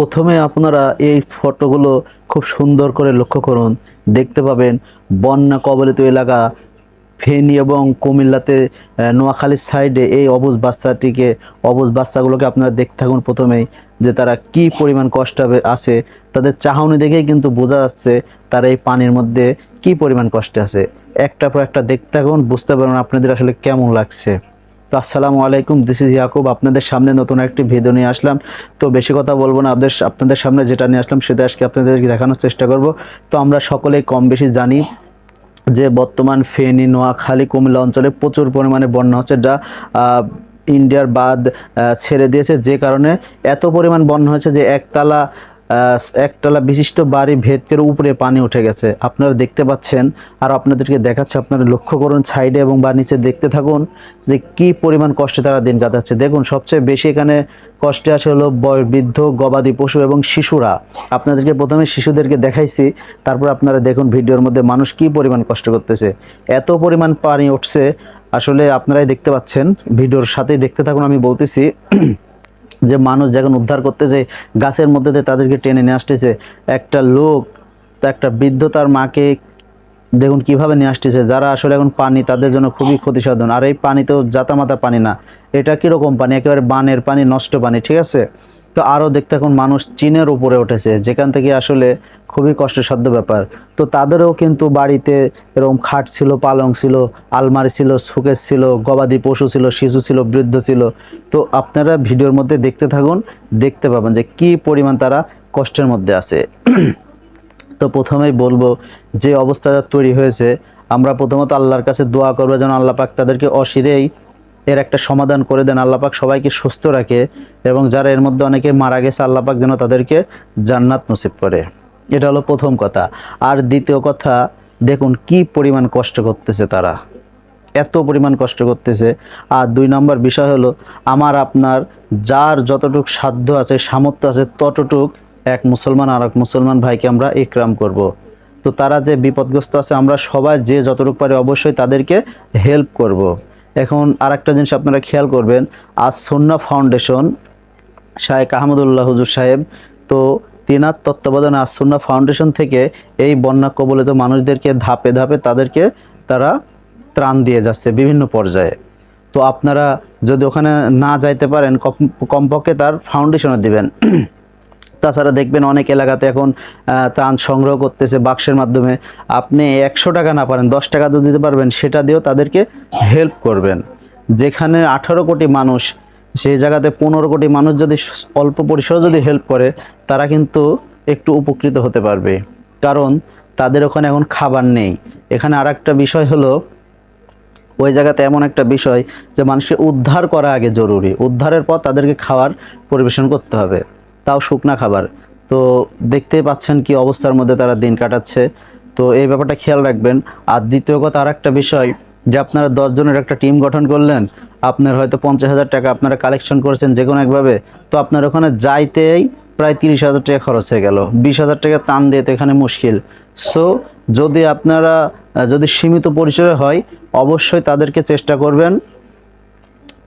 প্রথমে আপনারা এই ফটোগুলো খুব সুন্দর করে লক্ষ্য করুন। দেখতে পাবেন বন্যা কবলিত এলাকা, ফেনী এবং কুমিল্লাতে নোয়াখালীর সাইডে এই অবুজ বাচ্চাটিকে, অবুজ বাচ্চাগুলোকে আপনারা দেখতে থাকুন প্রথমেই, যে তারা কি পরিমাণ কষ্ট আছে। তাদের চাহনি দেখেই কিন্তু বোঝা যাচ্ছে তারা এই পানির মধ্যে কি পরিমাণ কষ্টে আছে। একটা পর একটা দেখতে থাকুন, বুঝতে পারবেন আপনাদের আসলে কেমন লাগছে। তো আসসালামু আলাইকুম দিস ইজ ইয়াকুব আপনাদের সামনে নতুন একটি ভিডিও নিয়ে আসলাম। তো বেশি কথা বলব না, আপনাদের আপনাদের সামনে যেটা নিয়ে আসলাম সেটা আজকে আপনাদেরকে দেখানোর চেষ্টা করব। তো আমরা সকলেই কম বেশি জানি যে বর্তমান ফেনী, নোয়াখালী, কুমিল্লা অঞ্চলে প্রচুর পরিমাণে বন্যা হচ্ছে যা ইন্ডিয়ার বাদ ছেড়ে দিয়েছে। যে কারণে এত পরিমাণ বন্যা হয়েছে যে একতলা একতলা বিশিষ্ট বাড়ি ভেদ উপরে পানি উঠে গেছে। আপনারা দেখতে পাচ্ছেন, আর আপনাদেরকে দেখাচ্ছে, আপনারা লক্ষ্য করুন, সাইডে এবং বা নিচে দেখতে থাকুন, যে কি পরিমাণ কষ্টে তারা দিন কাটাচ্ছে। দেখুন, সবচেয়ে বেশি এখানে কষ্টে আসে হলো বয়- বৃদ্ধ, গবাদি পশু এবং শিশুরা। আপনাদেরকে প্রথমে শিশুদেরকে দেখাইছি, তারপর আপনারা দেখুন ভিডিওর মধ্যে মানুষ কি পরিমাণ কষ্ট করতেছে। এত পরিমাণ পানি উঠছে, আসলে আপনারাই দেখতে পাচ্ছেন, ভিডিওর সাথেই দেখতে থাকুন, আমি বলতেছি। যে মানুষ যখন উদ্ধার করতেছে, গাছের মধ্যে দিয়ে তাদেরকে টেনে নিয়ে আসতেছে, একটা লোক, একটা বৃদ্ধ তার মাকে দেখুন কীভাবে নিয়ে আসতেছে, যারা আসলে এখন পানি তাদের জন্য খুবই ক্ষতিসাধন, আর এই পানি তো জাতামাতা পানি না। এটা কীরকম পানি? একেবারে বানের পানি, নষ্ট পানি, ঠিক আছে? তো আরও দেখতে এখন মানুষ চীনের উপরে উঠেছে, যেখান থেকে আসলে খুবই কষ্টসাধ্য ব্যাপার। তো তাদেরও কিন্তু বাড়িতে এরকম খাট ছিল, পালং ছিল, আলমারি ছিল সুকেস ছিল, গবাদি পশু ছিল, শিশু ছিল, বৃদ্ধ ছিল। তো আপনারা ভিডিওর মধ্যে দেখতে থাকুন, দেখতে পাবেন যে কি পরিমাণ তারা কষ্টের মধ্যে আছে। তো প্রথমেই বলব যে অবস্থাটা তৈরি হয়েছে, আমরা প্রথমত আল্লাহর কাছে দোয়া করব যেন আল্লাহ পাক তাদেরকে অশিরেই এর একটা সমাধান করে দেন। আল্লাহ পাক সবাইকে সুস্থ রাখে এবং যারা এর মধ্যে অনেকে মারা গেছে, আল্লাহ পাক যেন তাদেরকে জান্নাত নসিব করে। এটা হলো প্রথম কথা। আর দ্বিতীয় কথা, দেখুন কি পরিমাণ কষ্ট করতেছে তারা। এত পরিমাণ কষ্ট করতেছে। আর দুই নম্বর বিষয় হলো, আমার, আপনার যার যতটুক সাধ্য আছে, সামর্থ্য আছে, ততটুক এক মুসলমান আর এক মুসলমান ভাইকে আমরা ইকরাম করব। তো তারা যে বিপদগ্রস্ত আছে, আমরা সবাই যে যতটুক পারি অবশ্যই তাদেরকে হেল্প করব। এখন আর একটা জিনিস আপনারা খেয়াল করবেন, আজ সন্না ফাউন্ডেশন শায়েক আহমদুল্লাহ হুজুর সাহেব, তো তিনার তত্ত্বাবধানে আসন্না ফাউন্ডেশন থেকে এই বন্যা কবলিত মানুষদেরকে ধাপে ধাপে তাদেরকে তারা ত্রাণ দিয়ে যাচ্ছে বিভিন্ন পর্যায়ে। তো আপনারা যদি ওখানে না যাইতে পারেন কম- কমপক্ষে তার ফাউন্ডেশনে দিবেন। তাছাড়া দেখবেন অনেক এলাকাতে এখন ত্রাণ সংগ্রহ করতেছে বাক্সের মাধ্যমে। আপনি একশো টাকা না পারেন, দশ টাকা তো দিতে পারবেন, সেটা দিয়েও তাদেরকে হেল্প করবেন। যেখানে আঠারো কোটি মানুষ, সেই জায়গাতে পনেরো কোটি মানুষ যদি অল্প পরিসরে যদি হেল্প করে, তারা কিন্তু একটু উপকৃত হতে পারবে। কারণ তাদের ওখানে এখন খাবার নেই। এখানে আর একটা বিষয় হলো, ওই জায়গাতে এমন একটা বিষয় যে মানুষকে উদ্ধার করা আগে জরুরি। উদ্ধারের পর তাদেরকে খাবার পরিবেশন করতে হবে। তাও শুকনা খাবার। তো দেখতেই পাচ্ছেন কি অবস্থার মধ্যে তারা দিন কাটাচ্ছে। তো এই ব্যাপারটা খেয়াল রাখবেন। আর দ্বিতীয় কথা আর একটা বিষয়, যে আপনারা দশ জনের একটা টিম গঠন করলেন, আপনার হয়তো পঞ্চাশ হাজার টাকা আপনারা কালেকশন করেছেন যে কোনো একভাবে, তো আপনার ওখানে যাইতেই প্রায় তিরিশ হাজার টাকা খরচ হয়ে গেল। বিশ হাজার টাকা টান দিয়ে তো এখানে মুশকিল। সো যদি আপনারা, যদি সীমিত পরিসরে হয়, অবশ্যই তাদেরকে চেষ্টা করবেন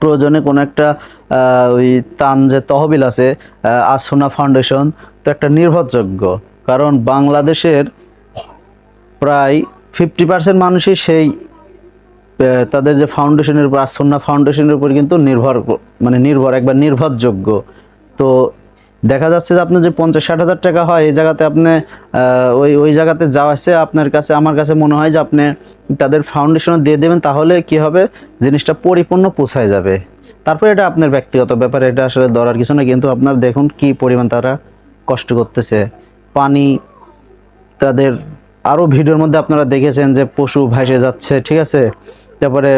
প্রয়োজনে কোনো একটা ওই তান যে তহবিল আছে আসোনা ফাউন্ডেশন, তো একটা নির্ভরযোগ্য। কারণ বাংলাদেশের প্রায় ফিফটি পার্সেন্ট মানুষই সেই তাদের যে ফাউন্ডেশনের উপর আসন্না ফাউন্ডেশনের উপর কিন্তু নির্ভর মানে নির্ভর, একবার নির্ভরযোগ্য। তো দেখা যাচ্ছে যে আপনার যে পঞ্চাশ ষাট হাজার টাকা হয়, এই জায়গাতে আপনি ওই ওই জায়গাতে যাওয়া আসছে আপনার কাছে, আমার কাছে মনে হয় যে আপনি তাদের ফাউন্ডেশনে দিয়ে দেবেন, তাহলে কি হবে? জিনিসটা পরিপূর্ণ পোষায় যাবে। তারপরে এটা আপনার ব্যক্তিগত ব্যাপারে, এটা আসলে ধরার কিছু না কিন্তু আপনার দেখুন কি পরিমাণ তারা কষ্ট করতেছে। পানি তাদের আরও ভিডিওর মধ্যে আপনারা দেখেছেন যে পশু ভাসে যাচ্ছে, ঠিক আছে? তারপরে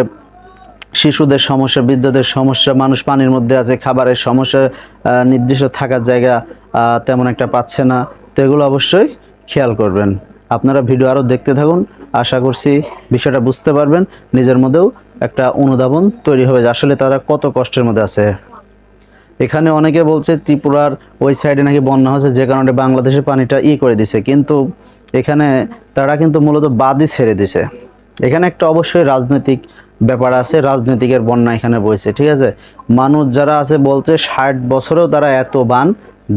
শিশুদের সমস্যা, বৃদ্ধদের সমস্যা, মানুষ পানির মধ্যে আছে, খাবারের সমস্যা নির্দিষ্ট থাকার জায়গা তেমন একটা পাচ্ছে না। তো এগুলো অবশ্যই খেয়াল করবেন। আপনারা ভিডিও আরও দেখতে থাকুন। আশা করছি বিষয়টা বুঝতে পারবেন। নিজের মধ্যেও একটা অনুধাবন তৈরি হবে যে আসলে তারা কত কষ্টের মধ্যে আছে। এখানে অনেকে বলছে ত্রিপুরার ওই সাইডে নাকি বন্যা হচ্ছে যে কারণে বাংলাদেশের পানিটা ই করে দিছে। কিন্তু এখানে তারা কিন্তু মূলত বাদই ছেড়ে দিছে। এখানে একটা অবশ্যই রাজনৈতিক ব্যাপার আছে, রাজনৈতিকের বন্যা এখানে বইছে, ঠিক আছে? মানুষ যারা আছে বলছে ষাট বছরেও তারা এত বান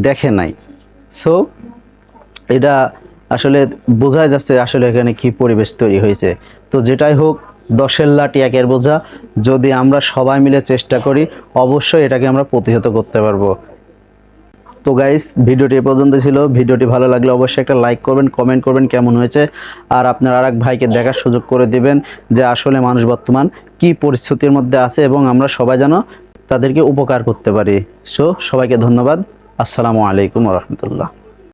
দেখে নাই। সো এটা আসলে বোঝা যাচ্ছে আসলে এখানে কি পরিবেশ তৈরি হয়েছে। তো যেটাই হোক, দশের লাঠি একের বোঝা। যদি আমরা সবাই মিলে চেষ্টা করি, অবশ্যই এটাকে আমরা প্রতিহত করতে পারব। তো গাইস ভিডিওটি এ পর্যন্ত ছিল। ভিডিওটি ভালো লাগলে অবশ্যই একটা লাইক করবেন কমেন্ট করবেন কেমন হয়েছে। আর আপনার আর এক ভাইকে দেখার সুযোগ করে দিবেন যে আসলে মানুষ বর্তমান কি পরিস্থিতির মধ্যে আছে এবং আমরা সবাই যেন তাদেরকে উপকার করতে পারি। সো সবাইকে ধন্যবাদ। আসসালামু আলাইকুম রহমতুল্লাহ।